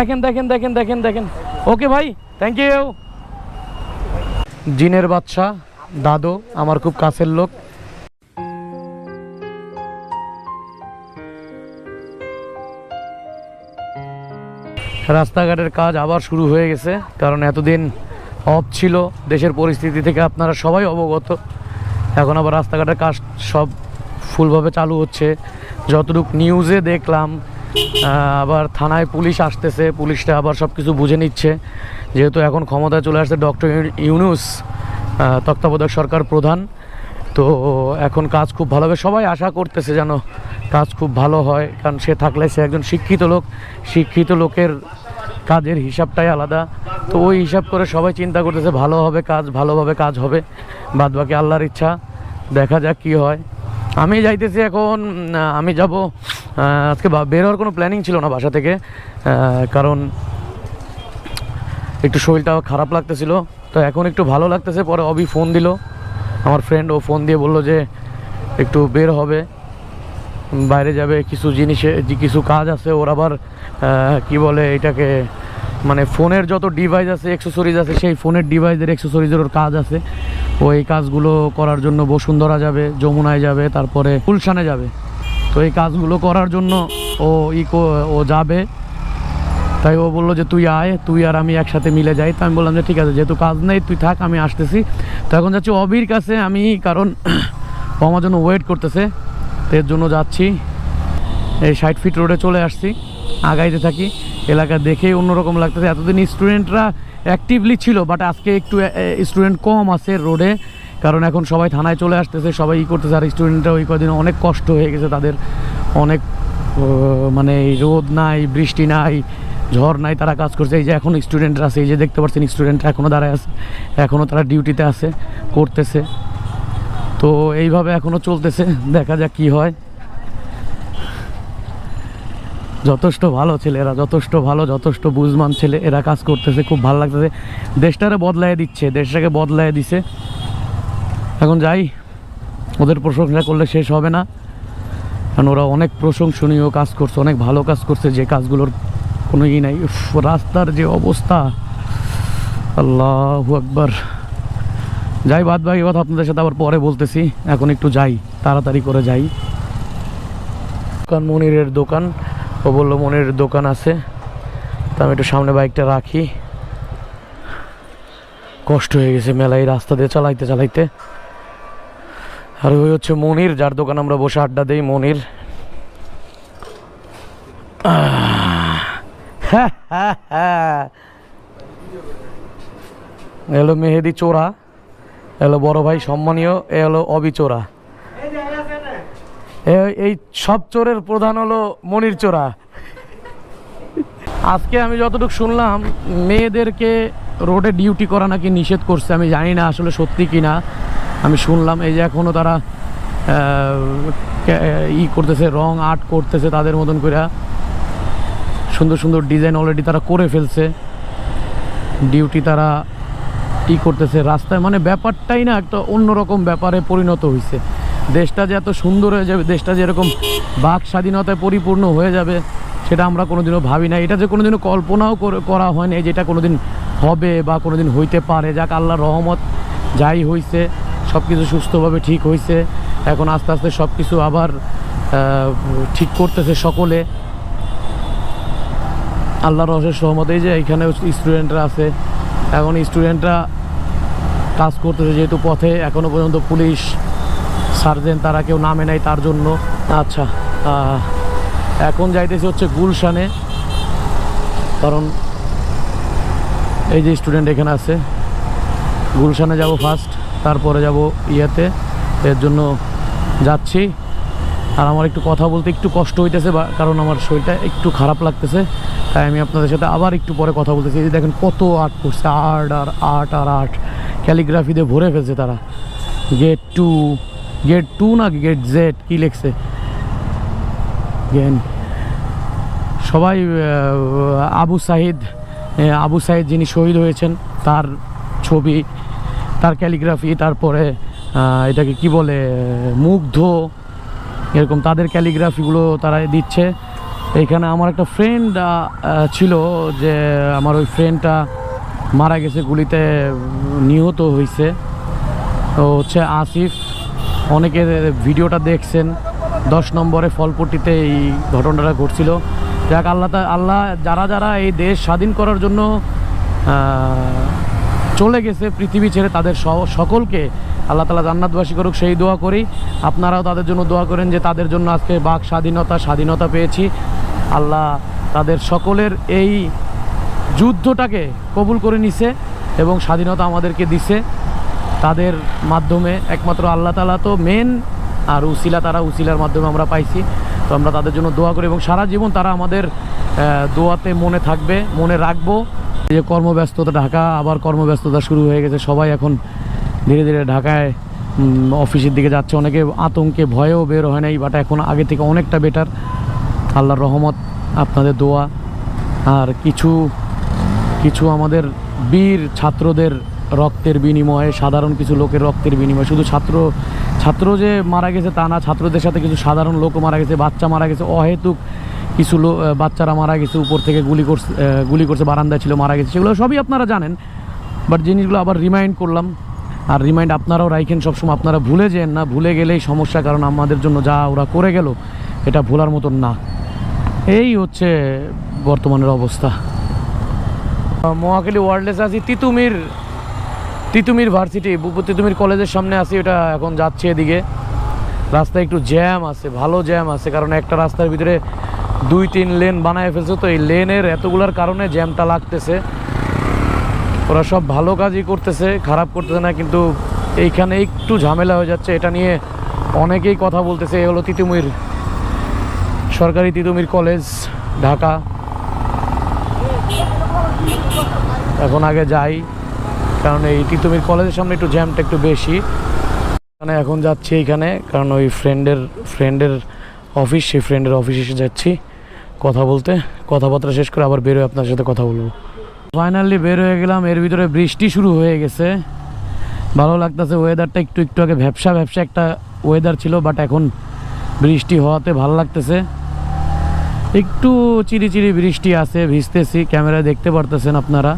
দেখেন দেখেন দেখেন দেখেন দেখেন। ওকে ভাই থ্যাংক ইউ জিনের বাচ্চা, দাদু, আমার খুব কাছের লোক। রাস্তাঘাটের কাজ আবার শুরু হয়ে গেছে, কারণ এতদিন অফ ছিল, দেশের পরিস্থিতি থেকে আপনারা সবাই অবগত। এখন আবার রাস্তাঘাটের কাজ সব ফুলভাবে চালু হচ্ছে। যতটুকু নিউজে দেখলাম আবার থানায় পুলিশ আসতেছে, পুলিশটা আবার সব কিছু বুঝে নিচ্ছে। যেহেতু এখন ক্ষমতায় চলে আসছে ডক্টর ইউনুস তত্ত্বাবধায়ক সরকার প্রধান, তো এখন কাজ খুব ভালো হবে। সবাই আশা করতেছে যেন কাজ খুব ভালো হয়, কারণ সে থাকলে সে একজন শিক্ষিত লোক। শিক্ষিত লোকের কাজের হিসাবটাই আলাদা। তো ওই হিসাব করে সবাই চিন্তা করতেছে, ভালো হবে কাজ, ভালোভাবে কাজ হবে। বাদ বাকি আল্লাহর ইচ্ছা, দেখা যাক কি হয়। আমি যাইতেছি এখন আমি যাব আজকে বের হওয়ার কোনো প্ল্যানিং ছিল না বাসা থেকে কারণ একটু শরীরটাও খারাপ লাগতেছিল। তো এখন একটু ভালো লাগতেছে, পরে অবি ফোন দিল। আমার ফ্রেন্ড ও ফোন দিয়ে বলল যে একটু বের হবে, বাইরে যাবে, কিছু জিনিসে কিছু কাজ আছে, ওর আবার কি বলে এটাকে মানে ফোনের যত ডিভাইস আছে অ্যাক্সেসরিজ আছে, সেই ফোনের ডিভাইসের অ্যাক্সেসরিজের ওর কাজ আছে। ও এই কাজগুলো করার জন্য বসুন্ধরা যাবে, যমুনায় যাবে, তারপরে গুলশানে যাবে। তো এই কাজগুলো করার জন্য ও ই ও যাবে। তাই ও বলল যে, তুই আয়, তুই আর আমি একসাথে মিলে যাই। তো আমি বললাম যে, ঠিক আছে, যেহেতু কাজ নেই, তুই থাক, আমি আসতেছি। তো এখন যাচ্ছি অবির কাছে, আমি, কারণ ও আমার জন্য ওয়েট করতেছে। এর জন্য যাচ্ছি। এই ষাট ফিট রোডে চলে আসছি, আগাইতে থাকি। এলাকা দেখেই অন্যরকম লাগতেছে। এতদিন স্টুডেন্টরা অ্যাক্টিভলি ছিল বাট আজকে একটু স্টুডেন্ট কম আছে রোডে কারণ এখন সবাই থানায় চলে আসতেছে, সবাই ই করতেছে, আর স্টুডেন্টরা ওই কদিন অনেক কষ্ট হয়ে গেছে তাদের। অনেক মানে রোদ নাই, বৃষ্টি নাই, ঝড় নাই, তারা কাজ করছে। এই যে এখন স্টুডেন্টরা আছে, এই যে দেখতে পাচ্ছেন স্টুডেন্টরা এখনও দাঁড়ায় আছে এখনও তারা ডিউটিতে আছে, করতেছে। তো এইভাবে এখনও চলতেছে, দেখা যাক কি হয়। যথেষ্ট ভালো ছেলে এরা যথেষ্ট ভালো, যথেষ্ট বুঝমান ছেলে, এরা কাজ করতেছে, খুব ভালো লাগতেছে। দেশটারে বদলায় দিচ্ছে, দেশটাকে বদলায় দিছে। এখন যাই, ওদের প্রশংসা করলে শেষ হবে না। কারণ ওরা অনেক প্রশংসনীয় কাজ করছে, অনেক ভালো কাজ করছে, যে কাজগুলোর কোনো ই নাই। রাস্তার যে অবস্থা। আল্লাহ আকবার। যাই, বাদ বাকি কথা আপনাদের সাথে আবার পরে বলতেছি। এখন একটু যাই, তাড়াতাড়ি করে যাই। দোকান মনিরের দোকান ও বলল মনিরের দোকান আছে। তা আমি একটু সামনে বাইকটা রাখি। কষ্ট হয়ে গেছে মেলায় রাস্তা দিয়ে চালাইতে চালাইতে। আর ওই হচ্ছে মনির, যার দোকান আমরা বসে আড্ডা দিই, মনির। এলো মেহেদি চোরা, এলো বড় ভাই সম্মানীয় এ হলো অবি চোরা। এ- এই সব চোরের প্রধান হলো মনির চোরা। আজকে আমি যতটুকু শুনলাম, মেয়েদেরকে রোডে ডিউটি করা নাকি নিষেধ করছে, আমি জানি না আসলে সত্যি কি না আমি শুনলাম এই যে এখনও তারা ই করতেছে, রং আর্ট করতেছে তাদের মতন করে সুন্দর সুন্দর ডিজাইন অলরেডি তারা করে ফেলছে। ডিউটি তারা ই করতেছে। রাস্তায় মানে ব্যাপারটাই না, একটা অন্যরকম ব্যাপারে পরিণত হয়েছে দেশটা যে এত সুন্দর হয়ে যাবে, দেশটা যে এরকম বাক স্বাধীনতায় পরিপূর্ণ হয়ে যাবে, সেটা আমরা কোনোদিনও ভাবি না। এটা যে কোনোদিনও কল্পনাও করে- হয়নি যেটা কোনোদিন হবে বা কোনোদিন হইতে পারে। যাক, আল্লাহর রহমত যাই হইছে। সব কিছু সুস্থভাবে ঠিক হয়েছে এখন আস্তে আস্তে সব কিছু আবার ঠিক করতেছে সকলে। আল্লাহর অশেষ সহমত এই যে এখানে স্টুডেন্টরা আছে। এখন স্টুডেন্টরা কাজ করতেছে যেহেতু পথে এখনও পর্যন্ত পুলিশ সার্জেন্ট তারা কেউ নামে নাই তার জন্য। আচ্ছা। এখন যাইতেছি হচ্ছে গুলশানে। কারণ এই যে স্টুডেন্ট এখানে আছে। গুলশানে যাব ফার্স্ট তারপরে যাব ইয়েতে। এর জন্য যাচ্ছি। আর আমার একটু কথা বলতে একটু কষ্ট হইতেছে বা কারণ আমার শরীরটা একটু খারাপ লাগতেছে, তাই আমি আপনাদের সাথে আবার একটু পরে কথা বলতেছি। এই যে দেখেন কত আর্ট করছে আর্ট আর আর্ট আর আর্ট ক্যালিগ্রাফি দিয়ে ভরে ফেলছে তারা। গেট টু গেট টু না গেট জেড কি লিখছে? গেন সবাই আবু সাহিদ আবু সাহিদ যিনি শহীদ হয়েছেন, তার ছবি তার ক্যালিগ্রাফি, তারপরে এটাকে কি বলে, মুগ্ধ, এরকম তাদের ক্যালিগ্রাফিগুলো তারা দিচ্ছে। এইখানে আমার একটা ফ্রেন্ড ছিল যে আমার ওই ফ্রেন্ডটা মারা গেছে গুলিতে, নিহত হয়েছে তো হচ্ছে আসিফ। অনেকে ভিডিওটা দেখছেন। দশ নম্বরে ফলপট্টিতে এই ঘটনাটা ঘটছিল। যাক, আল্লাহ আল্লাহ যারা যারা এই দেশ স্বাধীন করার জন্য চলে গেছে পৃথিবী ছেড়ে তাদের সকলকে। আল্লাহ তালা জান্নাতবাসী করুক, সেই দোয়া করি। আপনারাও তাদের জন্য দোয়া করেন যে তাদের জন্য আজকে বাক স্বাধীনতা স্বাধীনতা পেয়েছি। আল্লাহ তাদের সকলের এই যুদ্ধটাকে কবুল করে নিছে এবং স্বাধীনতা আমাদেরকে দিছে। তাদের মাধ্যমে একমাত্র আল্লাহ তালা তো মেন আর উসিলা তারা উসিলার মাধ্যমে আমরা পাইছি। তো আমরা তাদের জন্য দোয়া করি এবং সারা জীবন তারা আমাদের দোয়াতে মনে থাকবে, মনে রাখব। যে কর্মব্যস্ততা, ঢাকা আবার কর্মব্যস্ততা শুরু হয়ে গেছে। সবাই এখন ধীরে ধীরে ঢাকায় অফিসের দিকে যাচ্ছে। অনেকে আতঙ্কে, ভয়েও বের হয় নাই বাট এখন আগে থেকে অনেকটা বেটার আল্লাহর রহমত, আপনাদের দোয়া। আর কিছু কিছু আমাদের বীর ছাত্রদের রক্তের বিনিময়ে, সাধারণ কিছু লোকের রক্তের বিনিময়ে। শুধু ছাত্র ছাত্র যে মারা গেছে তা না, ছাত্রদের সাথে কিছু সাধারণ লোক মারা গেছে, বাচ্চা মারা গেছে। অহেতুক কিছু বাচ্চারা মারা গেছে, উপর থেকে গুলি করছে গুলি করছে, বারান্দায় ছিল, মারা গেছে, সেগুলো সবই আপনারা জানেন। বাট জিনিসগুলো আবার রিমাইন্ড করলাম। আর রিমাইন্ড আপনারাও রাখেন সবসময়, আপনারা ভুলে যেন না, ভুলে গেলেই সমস্যা, কারণ আমাদের জন্য যা ওরা করে গেল, এটা ভোলার মতন না। এই হচ্ছে বর্তমানের অবস্থা। মহাখালী ওয়ার্ল্ডলেস আছি, তিতুমির তিতুমির ভার্সিটি তিতুমির কলেজের সামনে আছি ওটা এখন যাচ্ছে এদিকে। রাস্তায় একটু জ্যাম আছে, ভালো জ্যাম আছে, কারণ একটা রাস্তার ভিতরে দুই তিন লেন বানায় ফেলছে, তো এই লেনের এতগুলার কারণে জ্যামটা লাগতেছে। ওরা সব ভালো কাজই করতেছে, খারাপ করতেছে না, কিন্তু এইখানে একটু ঝামেলা হয়ে যাচ্ছে। এটা নিয়ে অনেকেই কথা বলতেছে, এই হলো তিতুমির, সরকারি তিতুমির কলেজ, ঢাকা। এখন আগে যাই, কারণ এই তিতুমির কলেজের সামনে একটু জ্যামটা একটু বেশি। মানে এখন যাচ্ছি এইখানে, কারণ ওই ফ্রেন্ডের ফ্রেন্ডের অফিস সেই ফ্রেন্ডের অফিসে এসে যাচ্ছি। কথা বলতে, কথাবার্তা শেষ করে আবার বেরোয় আপনার সাথে কথা বলব। ফাইনালি বের হয়ে গেলাম, এর ভিতরে বৃষ্টি শুরু হয়ে গেছে। ভালো লাগতেছে ওয়েদারটা একটু একটু আগে ভ্যাবসা ভ্যাবসা একটা ওয়েদার ছিল বাট এখন বৃষ্টি হওয়াতে ভালো লাগতেছে। একটু চিরি চিরি বৃষ্টি আছে, ভিজতেছি, ক্যামেরায় দেখতে পারতেছেন আপনারা।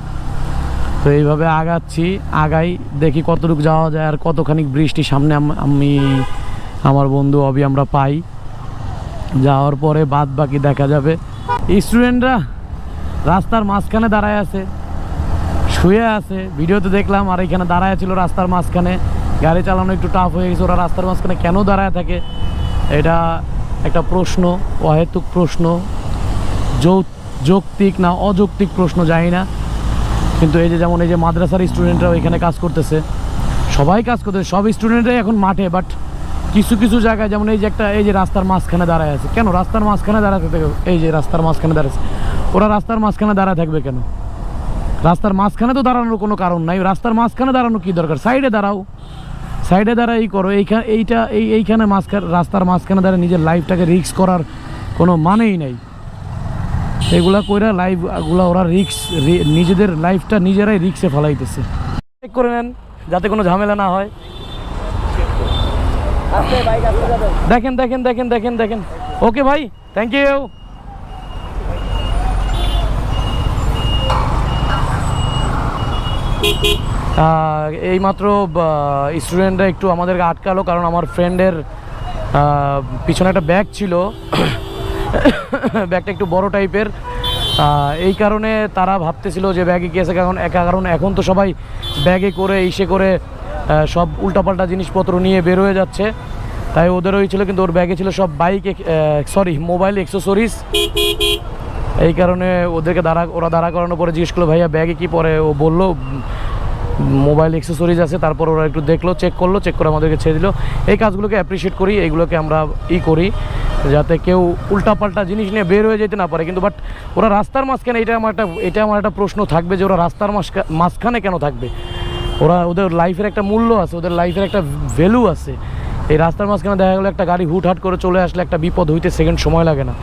তো এইভাবে আগাচ্ছি, আগাই, দেখি কতটুকু যাওয়া যায় আর কতখানি বৃষ্টি সামনে আমি, আমার বন্ধু অবি আমরা পাই। যাওয়ার পরে বাদ বাকি দেখা যাবে। স্টুডেন্টরা রাস্তার মাঝখানে দাঁড়ায় আছে, শুয়ে আছে। ভিডিওতে দেখলাম আর এখানে দাঁড়ায় ছিল রাস্তার মাঝখানে। গাড়ি চালানো একটু টাফ হয়ে গেছে, ওরা রাস্তার মাঝখানে কেন দাঁড়ায় থাকে? এটা একটা প্রশ্ন, অহেতুক প্রশ্ন। যৌক্তিক না অযৌক্তিক প্রশ্ন, জানি না। কিন্তু এই যে যেমন এই যে মাদ্রাসার স্টুডেন্টরাও এখানে কাজ করতেছে, সবাই কাজ করতেছে, সব স্টুডেন্টরাই এখন মাঠে বাট কিছু কিছু জায়গায় যেমন এই যে একটা, এই যে রাস্তার মাঝখানে দাঁড়ায় আছে। কেন? রাস্তার মাঝখানে দাঁড়াতে থাকে। এই যে রাস্তার মাঝখানে দাঁড়াচ্ছে ওরা রাস্তার মাঝখানে দাঁড়ায় থাকবে কেন? রাস্তার মাঝখানে তো দাঁড়ানোর কোনো কারণ নাই। রাস্তার মাঝখানে দাঁড়ানো কি দরকার? সাইডে দাঁড়াও। সাইডে দাঁড়া এই করো। এইখানে, এইটা, এই, এইখানে মাঝখানে, রাস্তার মাঝখানে দাঁড়িয়ে নিজের লাইফটাকে রিক্স করার কোনো মানেই নাই। এগুলা কইরা লাইফগুলা ওরা রিক্স নিজেদের লাইফটা নিজেরাই রিক্সে ফেলাইতেছে। চেক করে নেন, যাতে কোনো ঝামেলা না হয়। দেখেন দেখেন দেখেন দেখেন দেখেন। ওকে ভাই থ্যাংক ইউ এইমাত্র স্টুডেন্টরা একটু আমাদেরকে আটকালো, কারণ আমার ফ্রেন্ডের পিছনে একটা ব্যাগ ছিল। ব্যাগটা একটু বড় টাইপের এই কারণে তারা ভাবতেছিল যে ব্যাগে আছে কারণ একা, কারণ এখন তো সবাই ব্যাগে করে, ইসে করে সব উল্টাপাল্টা জিনিসপত্র নিয়ে বের হয়ে যাচ্ছে। তাই ওদের ওই ছিল, কিন্তু ওর ব্যাগে ছিল সব বাইক সরি মোবাইল এক্সেসরিজ এই কারণে ওদেরকে দাঁড়া, ওরা দাঁড়া করানোর পরে জিজ্ঞেস করল, ভাইয়া ব্যাগে কি পরে? ও বলল মোবাইল এক্সেসরিজ আছে। তারপর ওরা একটু দেখল চেক করল চেক করে আমাদেরকে ছেড়ে দিল। এই কাজগুলোকে অ্যাপ্রিসিয়েট করি এইগুলোকে আমরা ই করি, যাতে কেউ উল্টাপাল্টা জিনিস নিয়ে বের হয়ে যেতে না পারে। কিন্তু বাট ওরা রাস্তার মাঝখানে, এটা আমার একটা, এটা আমার একটা প্রশ্ন থাকবে যে ওরা রাস্তার মাঝখা- মাঝখানে কেন থাকবে? ওরা ওদের লাইফের একটা মূল্য আছে, ওদের লাইফের একটা ভ্যালু আছে। এই রাস্তার মাঝখানে দেখা গেলো একটা গাড়ি হুটহাট করে চলে আসলে একটা বিপদ হইতে সেকেন্ড সময় লাগে না।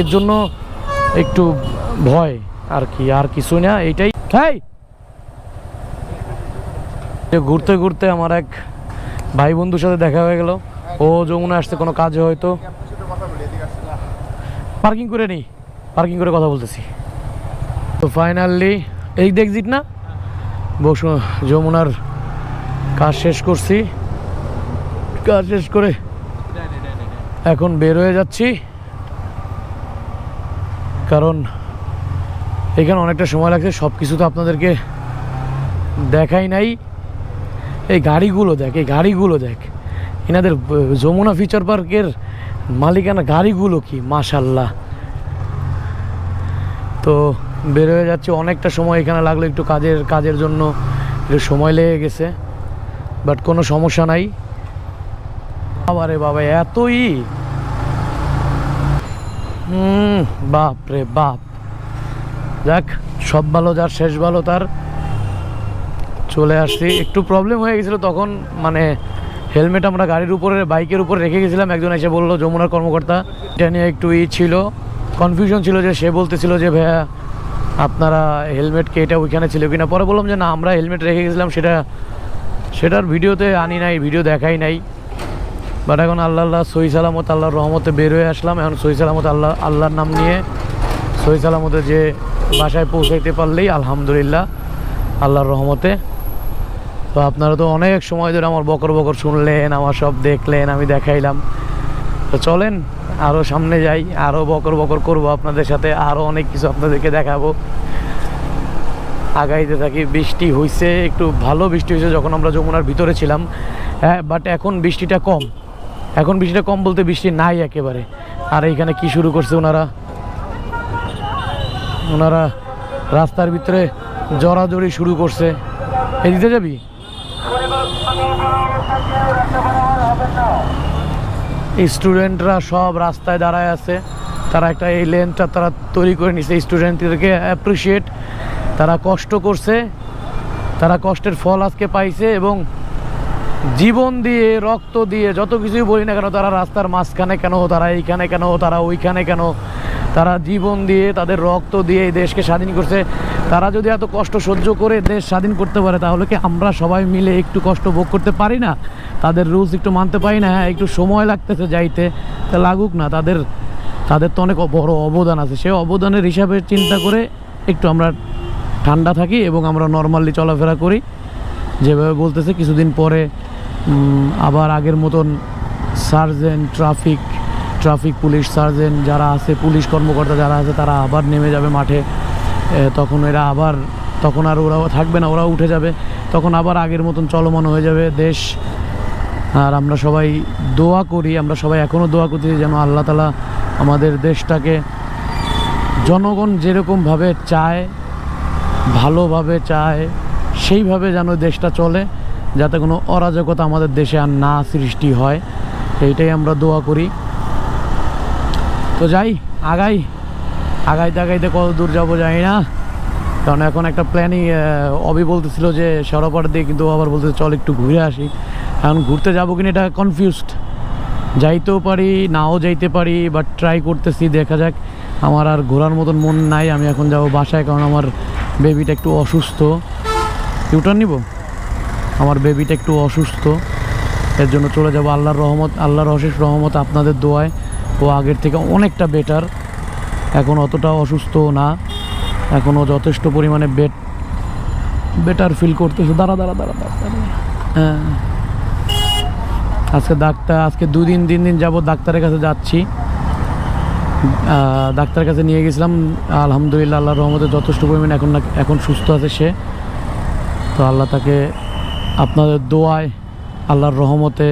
এর জন্য একটু ভয় আর কি, আর কিছু না, এইটাই। হ্যাঁ ঘুরতে ঘুরতে আমার এক ভাই বন্ধুর সাথে দেখা হয়ে গেল। ও যমুনা আসছে কোনো কাজে হয়তো। পার্কিং করে নিই পার্কিং করে কথা বলতেছি। তো ফাইনালি এই এক্সিট না? বসু, যমুনার কাজ শেষ করছি। কাজ শেষ করে এখন বের হয়ে যাচ্ছি। কারণ এখানে অনেকটা সময় লাগছে সব কিছু তো আপনাদেরকে দেখাই নাই। এই গাড়িগুলো দেখ, এই গাড়িগুলো দেখ। এনাদের যমুনা ফিচার পার্কের মালিকানা গাড়িগুলো কি মাশাল্লাহ তো বের হয়ে যাচ্ছে। অনেকটা সময় এখানে লাগল একটু কাজের কাজের জন্য। একটু সময় লেগে গেছে বাট কোনো সমস্যা নাই। বাবারে বাবা, এতই? হুম বাপ রে বাপ। যাক, সব ভালো, যার শেষ ভালো তার। চলে আসছি। একটু প্রবলেম হয়ে গেছিল তখন মানে হেলমেট আমরা গাড়ির উপরে বাইকের উপরে রেখে গেছিলাম। একজন এসে বলল, যমুনার কর্মকর্তা, এটা নিয়ে একটু ই ছিল। কনফিউশন ছিল যে সে বলতেছিল যে, ভাইয়া আপনারা হেলমেট কে এটা ওইখানে ছিল কিনা? পরে বললাম যে না, আমরা হেলমেট রেখে গেছিলাম, সেটা, সেটার ভিডিওতে আনি নাই ভিডিও দেখাই নাই। বাট এখন আল্লাহ আল্লাহ, সহি সালামত, আল্লাহর রহমতে বের হয়ে আসলাম। এখন সহি সালামত আল্লাহ, আল্লাহর নাম নিয়ে সহি সালামতে যে বাসায় পৌঁছাইতে পারলেই আলহামদুলিল্লাহ, আল্লাহর রহমতে। তো আপনারা তো অনেক সময় ধরে আমার বকর বকর শুনলেন, আমার সব দেখলেন, আমি দেখাইলাম। তো চলেন আরও সামনে যাই আরও বকর বকর করব আপনাদের সাথে আরও অনেক কিছু আপনাদেরকে দেখাবো। আগাইতে থাকি, বৃষ্টি হয়েছে একটু ভালো বৃষ্টি হয়েছে যখন আমরা যমুনার ভিতরে ছিলাম। হ্যাঁ বাট এখন বৃষ্টিটা কম। এখন বৃষ্টিটা কম বলতে বৃষ্টি নাই একেবারে। আর এইখানে কি শুরু করছে ওনারা? ওনারা রাস্তার ভিতরে জড়াজড়ি শুরু করছে। এই দিতে যাবি? স্টুডেন্টরা সব রাস্তায় দাঁড়ায় আছে। তারা একটা এই লেনটা তারা তৈরি করে নিছে স্টুডেন্টদেরকে অ্যাপ্রিসিয়েট তারা কষ্ট করছে। তারা কষ্টের ফল আজকে পাইছে এবং জীবন দিয়ে, রক্ত দিয়ে, যত কিছুই বলি না কেন, তারা রাস্তার মাঝখানে কেন, তারা এইখানে কেন, তারা ওইখানে কেন, তারা জীবন দিয়ে, তাদের রক্ত দিয়ে এই দেশকে স্বাধীন করছে। তারা যদি এত কষ্ট সহ্য করে দেশ স্বাধীন করতে পারে, তাহলে কি আমরা সবাই মিলে একটু কষ্ট ভোগ করতে পারি না? তাদের রুলস একটু মানতে পারি না হ্যাঁ একটু সময় লাগতেছে যাইতে, তা লাগুক না, তাদের তাদের তো অনেক বড় অবদান আছে। সেই অবদানের হিসাবে চিন্তা করে একটু আমরা ঠান্ডা থাকি এবং আমরা নর্মালি চলাফেরা করি। যেভাবে বলতেছে, কিছুদিন পরে আবার আগের মতন sergeant traffic traffic police sergeant যারা আছে পুলিশ কর্মকর্তা যারা আছে, তারা আবার নেমে যাবে মাঠে। তখন এরা আবার, তখন আর ওরাও থাকবে না, ওরাও উঠে যাবে। তখন আবার আগের মতন চলমান হয়ে যাবে। দেশ আর আমরা সবাই দোয়া করি, আমরা সবাই এখনও দোয়া করতেছি যেন আল্লাহ তালা আমাদের দেশটাকে জনগণ যেরকমভাবে চায়, ভালোভাবে চায়, সেইভাবে যেন দেশটা চলে, যাতে কোনো অরাজকতা আমাদের দেশে আর না সৃষ্টি হয়, এইটাই আমরা দোয়া করি। তো যাই, আগাই, আগাইতে আগাইতে কত দূর যাব জানি না, কারণ এখন একটা প্ল্যানিং অবি বলতেছিল যে সরপাড় দিয়ে কিন্তু আবার বলতে চল একটু ঘুরে আসি। এখন ঘুরতে যাব কিনা এটা কনফিউজড যাইতেও পারি, নাও যাইতে পারি বাট ট্রাই করতেছি, দেখা যাক। আমার আর ঘোরার মতন মন নাই, আমি এখন যাব বাসায় কারণ আমার বেবিটা একটু অসুস্থ। ইউটার নিব? আমার বেবিটা একটু অসুস্থ। এর জন্য চলে যাব আল্লাহর রহমত, আল্লাহর অশেষ রহমত আপনাদের দোয়ায়। ও আগের থেকে অনেকটা বেটার এখন অতটা অসুস্থ না। এখনও যথেষ্ট পরিমাণে বেট বেটার ফিল করতেছে। দাঁড়া দাঁড়া দাঁড়া দাঁড়া দাঁড়া। হ্যাঁ। আজকে ডাক্তার, আজকে দুদিন, তিন দিন যাব ডাক্তারের কাছে যাচ্ছি। ডাক্তারের কাছে নিয়ে গেছিলাম। আলহামদুলিল্লাহ, আল্লাহর রহমতে যথেষ্ট পরিমাণে এখন এখন সুস্থ আছে সে। তো আল্লাহ তাকে আপনাদের দোয়ায়, আল্লাহর রহমতে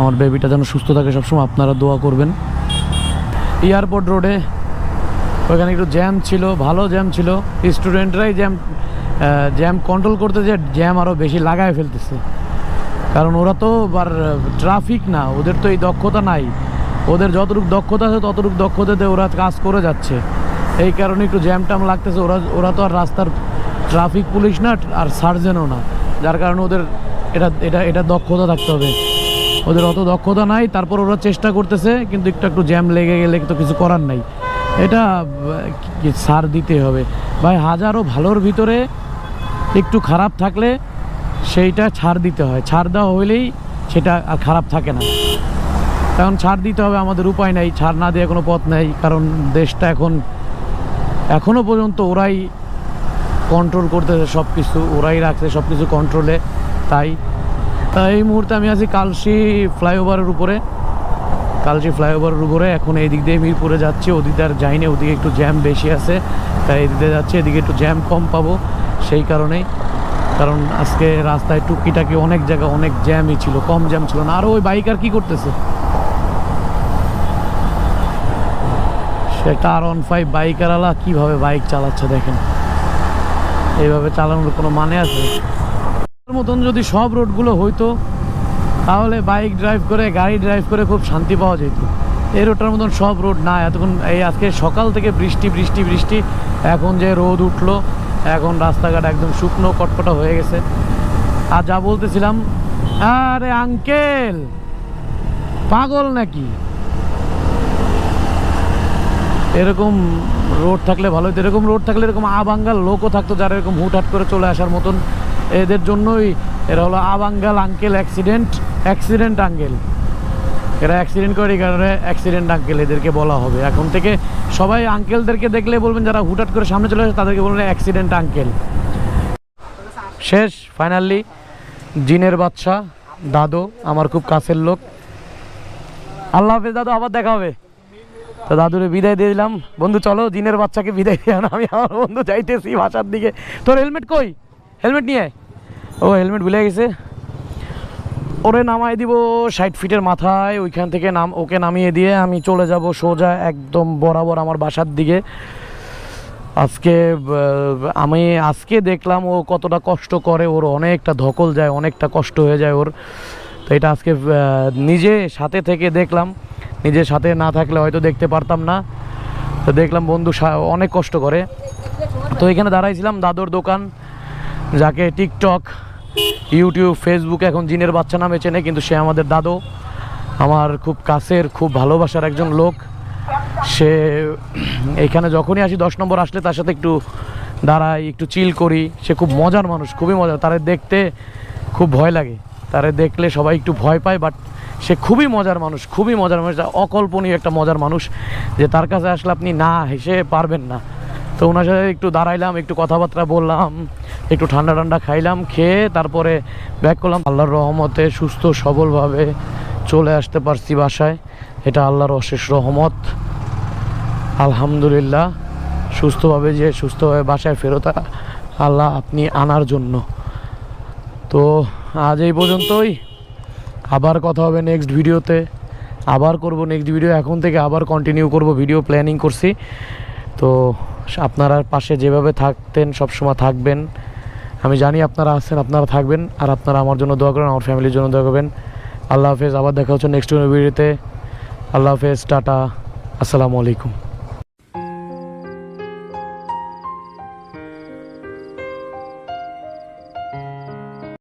আমার বেবিটা যেন সুস্থ থাকে সবসময় আপনারা দোয়া করবেন। এয়ারপোর্ট রোডে ওইখানে একটু জ্যাম ছিল, ভালো জ্যাম ছিল। স্টুডেন্টরাই জ্যাম জ্যাম কন্ট্রোল করতে যে জ্যাম আরও বেশি লাগায় ফেলতেছে। কারণ ওরা তো ট্রাফিক না, ওদের তো এই দক্ষতা নাই। ওদের যতটুকু দক্ষতা আছে ততটুকু দক্ষতাতে ওরা কাজ করে যাচ্ছে। এই কারণে একটু জ্যাম ট্যাম লাগতেছে, ওরা ওরা তো আর রাস্তার ট্রাফিক পুলিশ না, আর সার্জেনও না। যার কারণে ওদের এটা এটা এটা দক্ষতা থাকতে হবে। ওদের অত দক্ষতা নাই, তারপর ওরা চেষ্টা করতেছে, কিন্তু একটু একটু জ্যাম লেগে গেলে তো কিছু করার নাই। এটা সার দিতে হবে। ভাই হাজারো ভালোর ভিতরে একটু খারাপ থাকলে সেইটা ছাড় দিতে হয়। ছাড় দেওয়া হইলেই সেটা আর খারাপ থাকে না। এখন ছাড় দিতে হবে, আমাদের উপায় নাই। ছাড় না দিয়ে কোনো পথ নেই, কারণ দেশটা এখন এখনও পর্যন্ত ওরাই কন্ট্রোল করতেছে সব কিছু ওরাই রাখছে সব কিছু কন্ট্রোলে তাই এই মুহূর্তে আমি আছি কালসি ফ্লাইওভারের উপরে। কালচি ফ্লাইওভারের উপরে, এখন এই দিক দিয়ে মিরপুরে যাচ্ছি। ওদিকে আর যাইনি, ওদিকে একটু জ্যাম বেশি আছে। তাই এদিকে যাচ্ছি, এদিকে একটু জ্যাম কম পাবো। সেই কারণেই কারণ আজকে রাস্তায় টুকিটাকি অনেক জায়গা, অনেক জ্যামই ছিল, কম জ্যাম ছিল না। আর ওই বাইকার কি করতেছে? সেটা আর অন ফাইভ বাইকারওয়ালা কীভাবে বাইক চালাচ্ছে দেখেন? এইভাবে চালানোর কোনো মানে আছে? মতন যদি সব রোডগুলো হইতো, তাহলে বাইক ড্রাইভ করে, গাড়ি ড্রাইভ করে খুব শান্তি পাওয়া যেত। এই রোডটার মতন সব রোড না, এতক্ষণ এই আজকে সকাল থেকে বৃষ্টি বৃষ্টি বৃষ্টি, এখন যে রোদ উঠল এখন রাস্তাঘাট একদম শুকনো, কটকটা হয়ে গেছে। আর যা বলতেছিলাম, আরে আঙ্কেল, পাগল নাকি? এরকম রোড থাকলে ভালো হতো এরকম রোড থাকলে এরকম আবাঙ্গাল লোকও থাকতো যারা এরকম হুটহাট করে চলে আসার মতন। এদের জন্যই এরা হলো আবাঙ্গাল আঙ্কেল, অ্যাক্সিডেন্ট অ্যাক্সিডেন্ট আঙ্কেল। এরা অ্যাক্সিডেন্ট করে এই কারণে অ্যাক্সিডেন্ট আঙ্কেল এদেরকে বলা হবে। এখন থেকে সবাই আঙ্কেলদেরকে দেখলে বলবেন, যারা হুটহাট করে সামনে চলে আসে, তাদেরকে বলবেন অ্যাক্সিডেন্ট আঙ্কেল শেষ ফাইনালি জিনের বাচ্চা দাদু, আমার খুব কাছের লোক। আল্লাহ হাফেজ, দাদু, আবার দেখা হবে। তো দাদুরে বিদায় দিয়ে দিলাম। বন্ধু, চলো, জিনের বাচ্চাকে বিদায় দিয়ে। আমি আমার বন্ধু যাইতেছি বাসার দিকে। তোর হেলমেট কই? হেলমেট নিয়ে ও, হেলমেট ভুলে গেছে। ওরে নামাই দিব ষাট ফিটের মাথায়, ওইখান থেকে নাম, ওকে নামিয়ে দিয়ে আমি চলে যাব সোজা একদম বরাবর আমার বাসার দিকে। আজকে আমি আজকে দেখলাম ও কতটা কষ্ট করে, ওর অনেকটা ধকল যায়, অনেকটা কষ্ট হয়ে যায় ওর। তো এটা আজকে নিজে সাথে থেকে দেখলাম নিজের সাথে না থাকলে হয়তো দেখতে পারতাম না। তো দেখলাম বন্ধু অনেক কষ্ট করে। তো এখানে দাঁড়াইছিলাম দাদুর দোকান, যাকে টিকটক ইউটিউব ফেসবুক এখন জিনের বাচ্চা নামে চেনে, কিন্তু সে আমাদের দাদু। আমার খুব কাছের, খুব ভালোবাসার একজন লোক। সে, এখানে যখনই আসি, দশ নম্বর আসলে তার সাথে একটু দাঁড়াই, একটু চিল করি। সে খুব মজার মানুষ, খুবই মজার। তারে দেখতে খুব ভয় লাগে। তারে দেখলে সবাই একটু ভয় পায় বাট সে খুবই মজার মানুষ, খুবই মজার মানুষ। অকল্পনীয় একটা মজার মানুষ, যে তার কাছে আসলে আপনি না হেসে পারবেন না। তো ওনার সাথে একটু দাঁড়াইলাম, একটু কথাবার্তা বললাম। একটু ঠান্ডা ঠান্ডা খাইলাম, খেয়ে তারপরে ব্যাক করলাম। আল্লাহর রহমতে সুস্থ, সবলভাবে চলে আসতে পারছি বাসায়। এটা আল্লাহর অশেষ রহমত। আলহামদুলিল্লাহ, সুস্থভাবে যে সুস্থভাবে বাসায় ফেরত আল্লাহ আপনি আনার জন্য। তো আজ এই পর্যন্তই। আবার কথা হবে নেক্সট ভিডিওতে। আবার করব নেক্সট ভিডিও এখন থেকে আবার কন্টিনিউ করব ভিডিও প্ল্যানিং করছি। তো আপনারা পাশে যেভাবে থাকতেন, সবসময় থাকবেন। আমি জানি আপনারা আসছেন আপনারা থাকবেন আর আপনারা আমার জন্য দোয়া করেন আমার ফ্যামিলির জন্য দোয়া করবেন। আল্লাহ হাফেজ, আবার দেখা হচ্ছে নেক্সট ভিডিওতে আল্লাহ হাফেজ, টাটা, আসসালামু আলাইকুম।